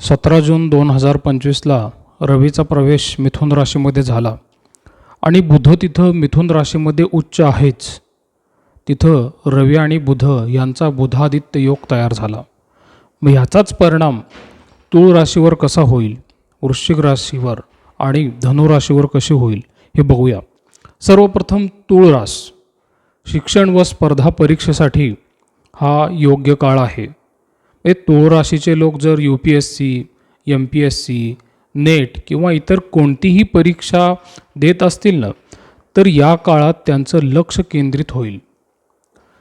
सतरा जून दोन हजार पंचवीसला रवीचा प्रवेश मिथुन राशीमध्ये झाला. आणि बुध तिथं मिथुन राशीमध्ये उच्च आहेच. तिथं रवी आणि बुध यांचा बुधादित्य योग तयार झाला. मग ह्याचाच परिणाम तूळ राशीवर कसा होईल वृश्चिक राशीवर आणि धनुराशीवर कशी होईल हे बघूया. सर्वप्रथम तूळ रास. शिक्षण व स्पर्धा परीक्षेसाठी हा योग्य काळ आहे. म्हणजे हे तूळ राशीचे लोक जर U P S C M P S C NET किंवा इतर कोणतीही परीक्षा देत असतील ना तर या काळात त्यांचं लक्ष केंद्रित होईल.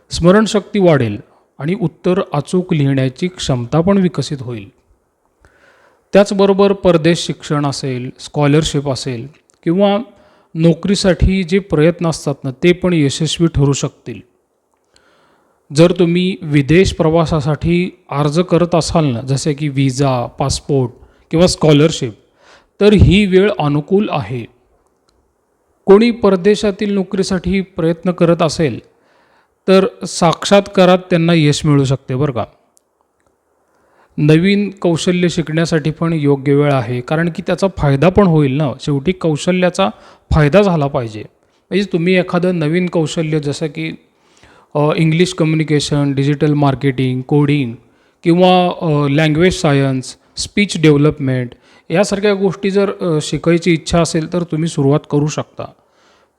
स्मरणशक्ती वाढेल आणि उत्तर अचूक लिहिण्याची क्षमता पण विकसित होईल. त्याचबरोबर परदेश शिक्षण असेल स्कॉलरशिप असेल किंवा नोकरीसाठी जे प्रयत्न असतात ना ते पण यशस्वी ठरू शकतील. जर तुम्ही विदेश प्रवासासाठी अर्ज करत असाल ना जसे की विजा पासपोर्ट किंवा स्कॉलरशिप तर ही वेळ अनुकूल आहे. कोणी परदेशातील नोकरीसाठी प्रयत्न करत असेल तर साक्षात्कारात त्यांना यश मिळू शकते बरं का. नवीन कौशल्य शिकण्यासाठी पण योग्य वेळ आहे कारण की त्याचा फायदा पण होईल ना. शेवटी कौशल्याचा फायदा झाला पाहिजे. म्हणजे तुम्ही एखादं नवीन कौशल्य जसं की English communication digital marketing coding किंवा लँग्वेज सायन्स स्पीच डेव्हलपमेंट यासारख्या गोष्टी जर शिकायची इच्छा असेल तर तुम्ही सुरुवात करू शकता.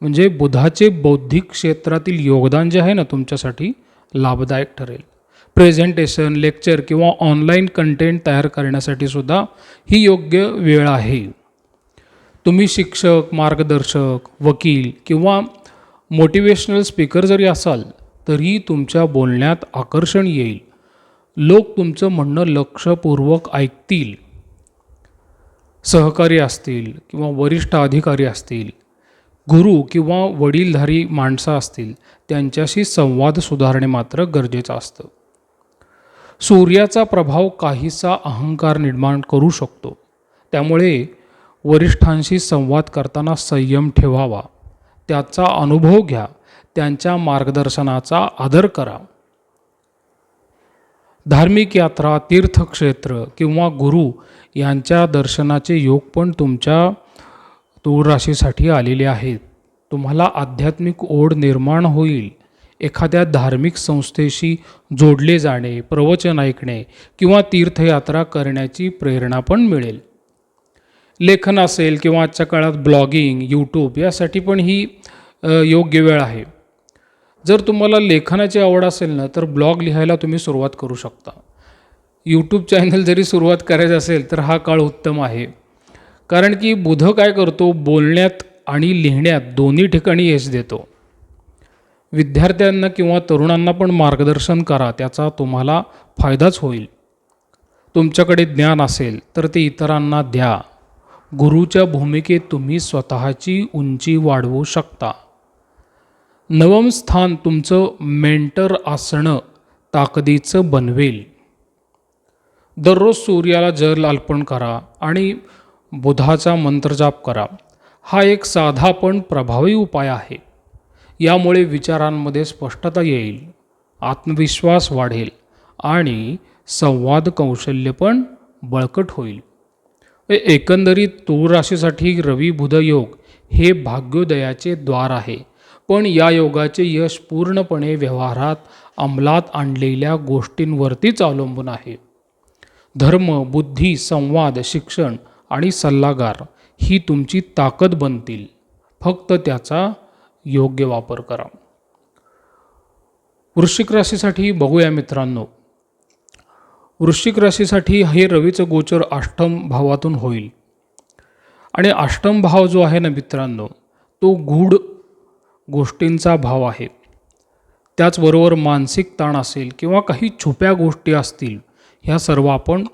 म्हणजे बुधाचे बौद्धिक क्षेत्रातील योगदान जे आहे ना तुमच्यासाठी लाभदायक ठरेल. प्रेझेंटेशन लेक्चर किंवा ऑनलाईन कंटेंट तयार करण्यासाठी सुद्धा ही योग्य वेळ आहे. तुम्ही शिक्षक मार्गदर्शक वकील किंवा मोटिवेशनल स्पीकर जरी असाल तरी तुमच्या बोलण्यात आकर्षण येईल. लोक तुमचं म्हणणं लक्षपूर्वक ऐकतील. सहकारी असतील किंवा वरिष्ठ अधिकारी असतील गुरु किंवा वडीलधारी माणसं असतील त्यांच्याशी संवाद सुधारणे मात्र गरजेचं असतं. सूर्याचा प्रभाव काहीसा अहंकार निर्माण करू शकतो. त्यामुळे वरिष्ठांशी संवाद करताना संयम ठेवावा. त्याचा अनुभव घ्या. त्यांच्या मार्गदर्शनाचा आदर करा. धार्मिक यात्रा तीर्थक्षेत्र किंवा गुरु यांच्या दर्शनाचे योग पण तुमच्या तूळ राशीसाठी आलेले आहेत. तुम्हाला आध्यात्मिक ओढ निर्माण होईल. एखाद्या धार्मिक संस्थेशी जोडले जाणे प्रवचन ऐकणे किंवा तीर्थयात्रा करण्याची प्रेरणा पण मिळेल. लेखन असेल किंवा आजच्या काळात ब्लॉगिंग यूट्यूब यासाठी पण ही योग्य वेळ आहे. जर तुम्हाला लेखनाची आवड असेल ना तर ब्लॉग लिहायला तुम्ही सुरुवात करू शकता. यूट्यूब चॅनल जरी सुरुवात करायचं असेल तर हा काळ उत्तम आहे. कारण की बुध काय करतो? बोलण्यात आणि लिहिण्यात दोन्ही ठिकाणी यश देतो. विद्यार्थ्यांना किंवा तरुणांना पण मार्गदर्शन करा त्याचा तुम्हाला फायदाच होईल. तुमच्याकडे ज्ञान असेल तर ते इतरांना द्या. गुरुच्या भूमिकेत तुम्ही स्वतःची उंची वाढवू शकता. नवम स्थान तुमचं मेंटर असणं ताकदीचं बनवेल. दररोज सूर्याला जल अर्पण करा आणि बुधाचा मंत्रजाप करा. हा एक साधा पण प्रभावी उपाय आहे. यामुळे विचारांमध्ये स्पष्टता येईल आत्मविश्वास वाढेल आणि संवाद कौशल्य पण बळकट होईल. एकंदरीत तूळ राशीसाठी रवी बुध योग हे भाग्योदयाचे द्वार आहे. पण या योगाचे यश पूर्णपणे व्यवहारात अंमलात आणलेल्या गोष्टींवरतीच अवलंबून आहे. धर्म बुद्धी संवाद शिक्षण आणि सल्लागार ही तुमची ताकद बनतील. फक्त त्याचा योग्य वापर करा. वृश्चिक राशीसाठी बघूया मित्रांनो. वृश्चिक राशीसाठी हे रवीचं गोचर अष्टम भावातून होईल. आणि अष्टम भाव जो आहे ना मित्रांनो तो गूढ गोष्टींचा भाव आहे. त्याचबरोबर मानसिक ताण असेल किंवा काही छुप्या गोष्टी असतील ह्या सर्व आपण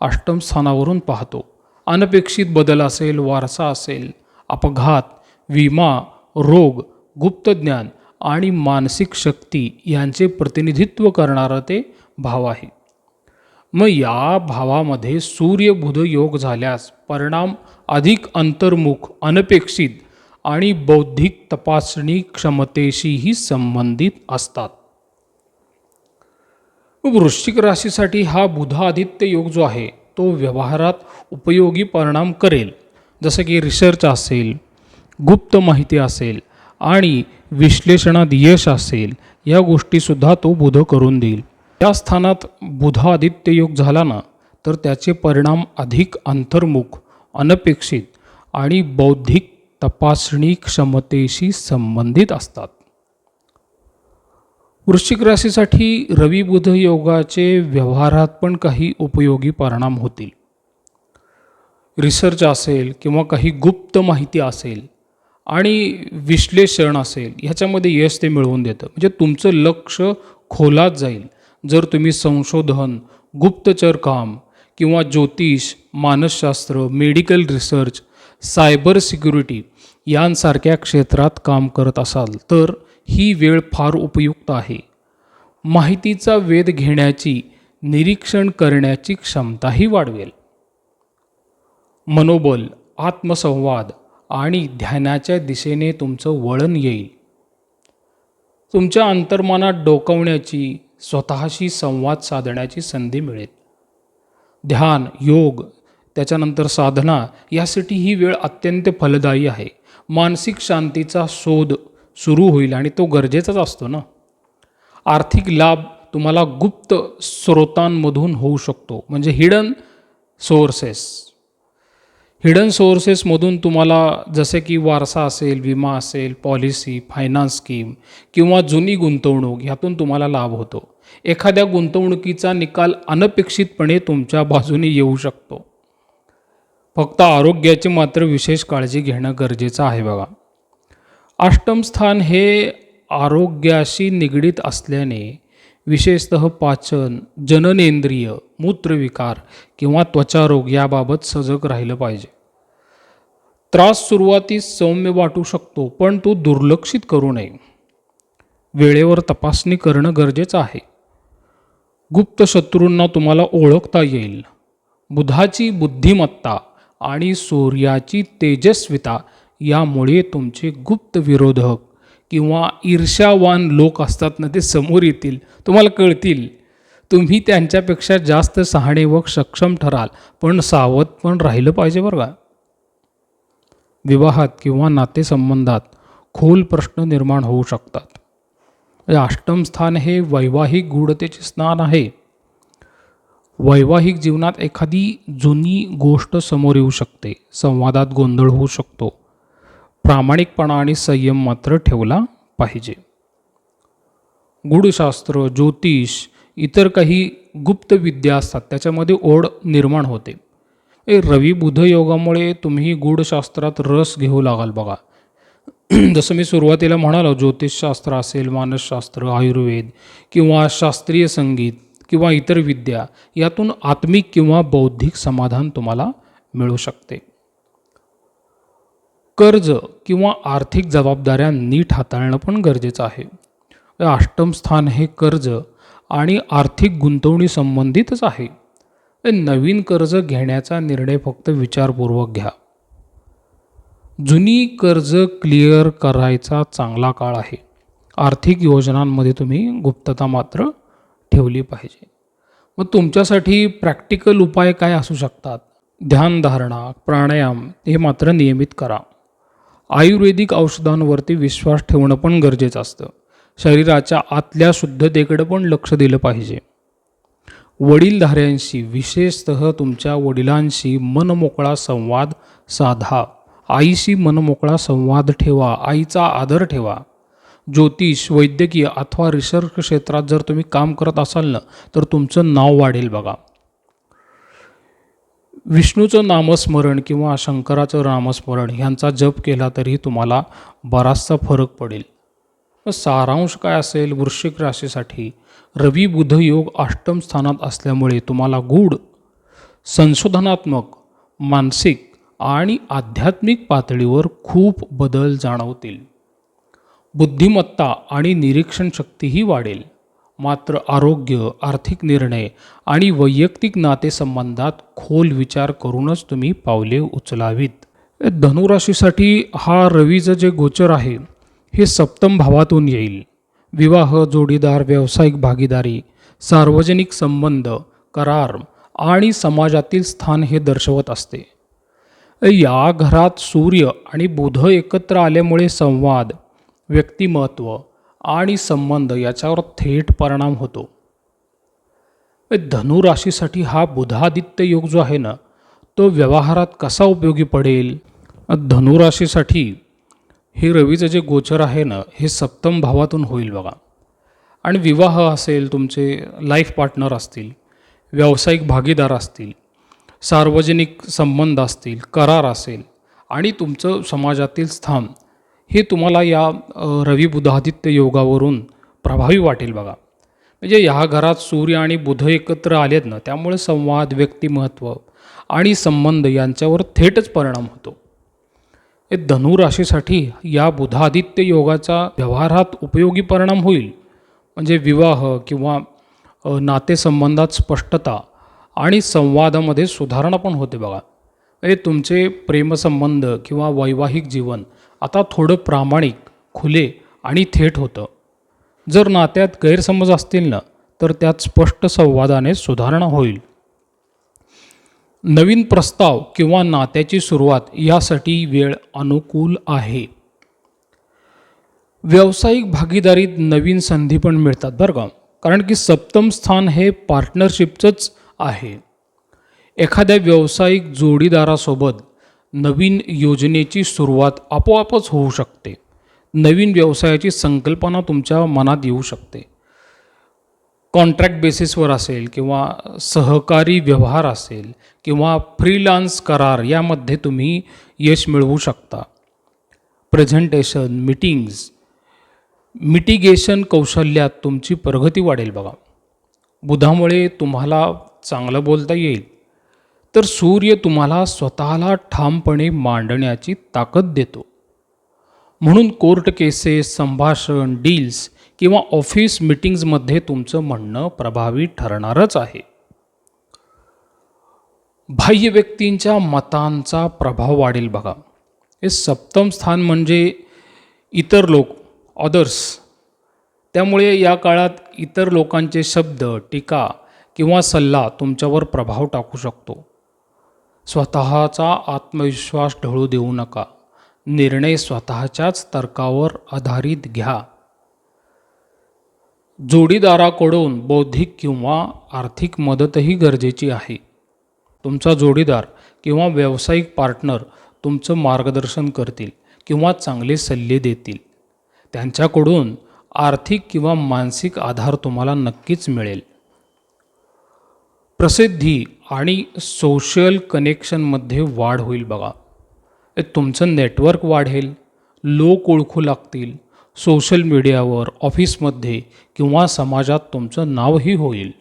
अष्टम स्थानावरून पाहतो. अनपेक्षित बदल असेल वारसा असेल अपघात विमा रोग गुप्तज्ञान आणि मानसिक शक्ती यांचे प्रतिनिधित्व करणारं ते भाव आहे. मग या भावामध्ये सूर्य बुध योग झाल्यास परिणाम अधिक अंतर्मुख अनपेक्षित आणि बौद्धिक तपासणी क्षमतेशीही संबंधित असतात. वृश्चिक राशीसाठी हा बुधादित्य योग जो आहे तो व्यवहारात उपयोगी परिणाम करेल. जसं की रिसर्च असेल गुप्त माहिती असेल आणि विश्लेषणात यश असेल या गोष्टीसुद्धा तो बुध करून देईल. त्या स्थानात बुधादित्य योग झाला ना तर त्याचे परिणाम अधिक अंतर्मुख अनपेक्षित आणि बौद्धिक तपासणी क्षमतेशी संबंधित असतात. वृश्चिक राशीसाठी रवी बुध योगाचे व्यवहारात पण काही उपयोगी परिणाम होतील. रिसर्च असेल किंवा काही गुप्त माहिती असेल आणि विश्लेषण असेल ह्याच्यामध्ये यश ते मिळवून देतं. म्हणजे तुमचं लक्ष खोलात जाईल. जर तुम्ही संशोधन गुप्तचर काम किंवा ज्योतिष मानसशास्त्र मेडिकल रिसर्च सायबर सिक्युरिटी यांसारख्या क्षेत्रात काम करत असाल तर ही वेळ फार उपयुक्त आहे. माहितीचा वेध घेण्याची निरीक्षण करण्याची क्षमताही वाढवेल. मनोबल आत्मसंवाद आणि ध्यानाच्या दिशेने तुमचं वळण येईल. तुमच्या अंतर्मनात डोकवण्याची स्वतःशी संवाद साधण्याची संधी मिळेल. ध्यान योग त्याच्यानंतर साधना यासाठी ही वेळ अत्यंत फलदायी आहे. मानसिक शांतीचा शोध सुरू होईल आणि तो गरजेचाच असतो ना? आर्थिक लाभ तुम्हाला गुप्त स्रोतांमधून होऊ शकतो. म्हणजे हिडन सोर्सेस हिडन सोर्सेसमधून तुम्हाला जसे की वारसा असेल विमा असेल पॉलिसी फायनान्स स्कीम किंवा जुनी गुंतवणूक ह्यातून तुम्हाला लाभ होतो. एखाद्या गुंतवणुकीचा निकाल अनपेक्षितपणे तुमच्या बाजूने येऊ शकतो. फक्त आरोग्याची मात्र विशेष काळजी घेणं गरजेचं आहे बघा. अष्टमस्थान हे आरोग्याशी निगडीत असल्याने विशेषतः पाचन जननेंद्रिय मूत्रविकार किंवा त्वचारोग याबाबत सजग राहिलं पाहिजे. त्रास सुरुवातीस सौम्य वाटू शकतो पण तो दुर्लक्षित करू नये. वेळेवर तपासणी करणं गरजेचं आहे. गुप्त शत्रूंना तुम्हाला ओळखता येईल. बुधाची बुद्धिमत्ता आणि सूर्याची तेजस्विता यामुळे तुमचे गुप्त विरोधक किंवा ईर्ष्यावान लोक असतात ना ते समोर येतील. तुम्हाला कळतील. तुम्ही त्यांच्यापेक्षा जास्त सहाणे व सक्षम ठराल. पण सावध पण राहिलं पाहिजे बरं का? विवाहात किंवा नातेसंबंधात खोल प्रश्न निर्माण होऊ शकतात. अष्टम स्थान हे वैवाहिक गूढतेचे स्थान आहे. वैवाहिक जीवनात एखादी जुनी गोष्ट समोर येऊ शकते. संवादात गोंधळ होऊ शकतो. प्रामाणिकपणा आणि संयम मात्र ठेवला पाहिजे. गूढशास्त्र ज्योतिष इतर काही गुप्त विद्या असतात. त्याच्यामध्ये ओढ निर्माण होते. ए रवी बुध योगामुळे तुम्ही गूढशास्त्रात रस घेऊ लागाल बघा. जसं मी सुरुवातीला म्हणालो ज्योतिषशास्त्र असेल मानसशास्त्र आयुर्वेद किंवा शास्त्रीय संगीत किंवा इतर विद्या यातून आत्मिक किंवा बौद्धिक समाधान तुम्हाला मिळू शकते. कर्ज किंवा आर्थिक जबाबदाऱ्या नीट हाताळणं पण गरजेचं आहे. अष्टम स्थान हे कर्ज आणि आर्थिक गुंतवणी संबंधितच आहे. नवीन कर्ज घेण्याचा निर्णय फक्त विचारपूर्वक घ्या. जुनी कर्ज क्लिअर करायचा चांगला काळ आहे. आर्थिक योजनांमध्ये तुम्ही गुप्तता मात्र ठेवली पाहिजे. मग तुमच्यासाठी प्रॅक्टिकल उपाय काय असू शकतात? ध्यानधारणा प्राणायाम हे मात्र नियमित करा. आयुर्वेदिक औषधांवरती विश्वास ठेवणं पण गरजेचं असतं. शरीराच्या आतल्या शुद्धतेकडे पण लक्ष दिलं पाहिजे. वडीलधाऱ्यांशी विशेषतः तुमच्या वडिलांशी मनमोकळा संवाद साधा. आईशी मनमोकळा संवाद ठेवा. आईचा आदर ठेवा. ज्योतिष वैद्यकीय अथवा रिसर्च क्षेत्रात जर तुम्ही काम करत असाल ना तर तुमचं नाव वाढेल बघा. विष्णूचं नामस्मरण किंवा शंकराचं नामस्मरण ह्यांचा जप केला तरी तुम्हाला बराचसा फरक पडेल. सारांश काय असेल? वृश्चिक राशीसाठी रवी बुध योग अष्टम स्थानात असल्यामुळे तुम्हाला गूढ संशोधनात्मक मानसिक आणि आध्यात्मिक पातळीवर खूप बदल जाणवतील. बुद्धिमत्ता आणि निरीक्षण शक्तीही वाढेल. मात्र आरोग्य आर्थिक निर्णय आणि वैयक्तिक नातेसंबंधात खोल विचार करूनच तुम्ही पावले उचलावीत. धनुराशीसाठी हा रवीचं जे गोचर आहे हे सप्तम भावातून येईल. विवाह जोडीदार व्यावसायिक भागीदारी सार्वजनिक संबंध करार आणि समाजातील स्थान हे दर्शवत असते. या घरात सूर्य आणि बुध एकत्र आल्यामुळे संवाद व्यक्तिमत्व आणि संबंध याच्यावर थेट परिणाम होतो. धनुराशीसाठी हा बुधादित्य योग जो आहे ना तो व्यवहारात कसा उपयोगी पडेल? धनुराशीसाठी हे रवीचं जे गोचर आहे ना हे सप्तम भावातून होईल बघा. आणि विवाह असेल तुमचे लाईफ पार्टनर असतील व्यावसायिक भागीदार असतील सार्वजनिक संबंध असतील करार असेल आणि तुमचं समाजातील स्थान हे तुम्हाला या रवी बुधादित्य योगावरून प्रभावी वाटेल बघा. म्हणजे ह्या घरात सूर्य आणि बुध एकत्र आलेत ना त्यामुळे संवाद व्यक्तिमत्व आणि संबंध यांच्यावर थेटच परिणाम होतो. हे धनु या बुधादित्य योगाचा व्यवहारात उपयोगी परिणाम होईल. म्हणजे विवाह किंवा नातेसंबंधात स्पष्टता आणि संवादामध्ये सुधारणा पण होते बघा. म्हणजे तुमचे प्रेमसंबंध किंवा वैवाहिक जीवन आता थोडं प्रामाणिक खुले आणि थेट होतं. जर नात्यात गैरसमज असतील ना तर त्यात स्पष्ट संवादाने सुधारणा होईल. नवीन प्रस्ताव किंवा नात्याची सुरुवात यासाठी वेळ अनुकूल आहे. व्यावसायिक भागीदारीत नवीन संधी पण मिळतात बरं का. कारण की सप्तम स्थान हे पार्टनरशिपचंच आहे. एखाद्या व्यावसायिक जोडीदारासोबत नवीन योजनेची सुरुवात आपोआपच होऊ शकते. नवीन व्यवसायाची संकल्पना तुमच्या मनात येऊ शकते. कॉन्ट्रॅक्ट बेसिसवर असेल किंवा सहकारी व्यवहार असेल किंवा फ्रीलान्स करार यामध्ये तुम्ही यश मिळवू शकता. प्रेझेंटेशन मिटिंग्ज मिटिगेशन कौशल्यात तुमची प्रगती वाढेल बघा. बुधामुळे तुम्हाला चांगलं बोलता येईल. तर सूर्य तुम्हाला स्वतःला ठामपणे मांडण्याची ताकद देतो. म्हणून कोर्ट केसेस संभाषण डील्स किंवा ऑफिस मिटिंग्जमध्ये तुमचं म्हणणं प्रभावी ठरणारच आहे. बाह्य व्यक्तींच्या मतांचा प्रभाव वाढेल बघा. हे सप्तम स्थान म्हणजे इतर लोक ऑदर्स त्यामुळे या काळात इतर लोकांचे शब्द टीका किंवा सल्ला तुमच्यावर प्रभाव टाकू शकतो. स्वतःचा आत्मविश्वास ढळू देऊ नका. निर्णय स्वतःच्याच तर्कावर आधारित घ्या. जोडीदाराकडून बौद्धिक किंवा आर्थिक मदतही गरजेची आहे. तुमचा जोडीदार किंवा व्यावसायिक पार्टनर तुमचं मार्गदर्शन करतील किंवा चांगले सल्ले देतील. त्यांच्याकडून आर्थिक किंवा मानसिक आधार तुम्हाला नक्कीच मिळेल. प्रसिद्धी आणि सोशल कनेक्शनमध्ये वाढ होईल बघा. हे तुमचं नेटवर्क वाढेल लोक ओळखू लागतील सोशल मीडियावर ऑफिसमध्ये किंवा समाजात तुमचं नावही होईल.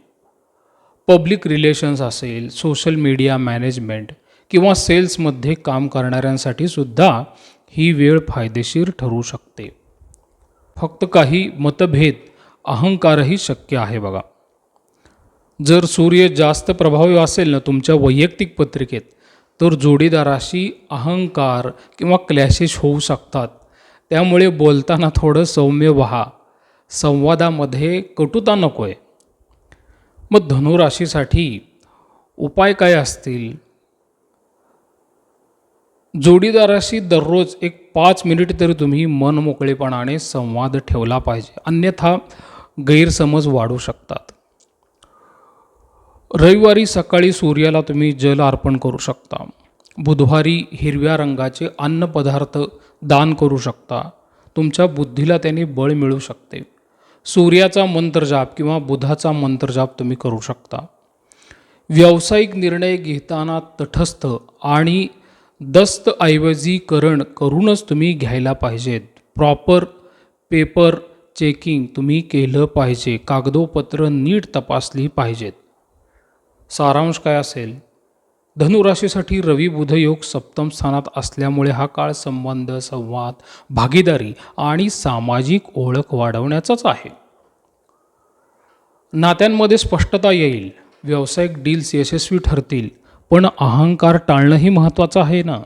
पब्लिक रिलेशन्स असेल सोशल मीडिया मॅनेजमेंट किंवा सेल्समध्ये काम करणाऱ्यांसाठी सुद्धा ही वेळ फायदेशीर ठरू शकते. फक्त काही मतभेद अहंकारही शक्य आहे बघा. जर सूर्य जास्त प्रभावी असेल ना तुमच्या वैयक्तिक पत्रिकेत तर जोडीदाराशी अहंकार किंवा क्लॅशेस होऊ शकतात. त्यामुळे बोलताना थोडं सौम्य व्हा. संवादामध्ये कटुता नको आहे मग धनुराशीसाठी उपाय काय असतील? जोडीदाराशी दररोज एक पाच मिनिट तरी तुम्ही मन मोकळेपणाने संवाद ठेवला पाहिजे. अन्यथा गैरसमज वाढू शकतात. रविवारी सकाळी सूर्याला तुम्ही जल अर्पण करू शकता. बुधवारी हिरव्या रंगाचे अन्नपदार्थ दान करू शकता. तुमच्या बुद्धीला त्याने बळ मिळू शकते. सूर्याचा मंत्रजाप किंवा बुधाचा मंत्रजाप तुम्ही करू शकता. व्यावसायिक निर्णय घेताना तटस्थ आणि दस्तऐवजीकरण करूनच तुम्ही घ्यायला पाहिजेत. प्रॉपर पेपर चेकिंग तुम्ही केलं पाहिजे. कागदोपत्र नीट तपासली पाहिजेत. सारांश काय असेल? धनुराशीसाठी रवी बुध योग सप्तम स्थानात असल्यामुळे हा काळ संबंध संवाद भागीदारी आणि सामाजिक ओळख वाढवण्याचाच आहे. नात्यांमध्ये स्पष्टता येईल. व्यावसायिक डील्स यशस्वी ठरतील. पण अहंकार टाळणंही महत्त्वाचं आहे ना?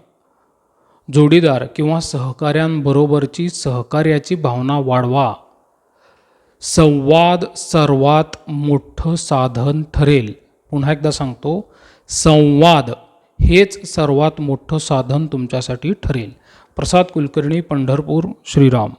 जोडीदार किंवा सहकाऱ्यांबरोबरची सहकार्याची भावना वाढवा. संवाद सर्वात मोठं साधन ठरेल. पुन्हा एकदा सांगतो संवाद हेच सर्वात मोठं साधन तुमच्यासाठी ठरेल. प्रसाद कुलकर्णी पंढरपूर श्रीराम.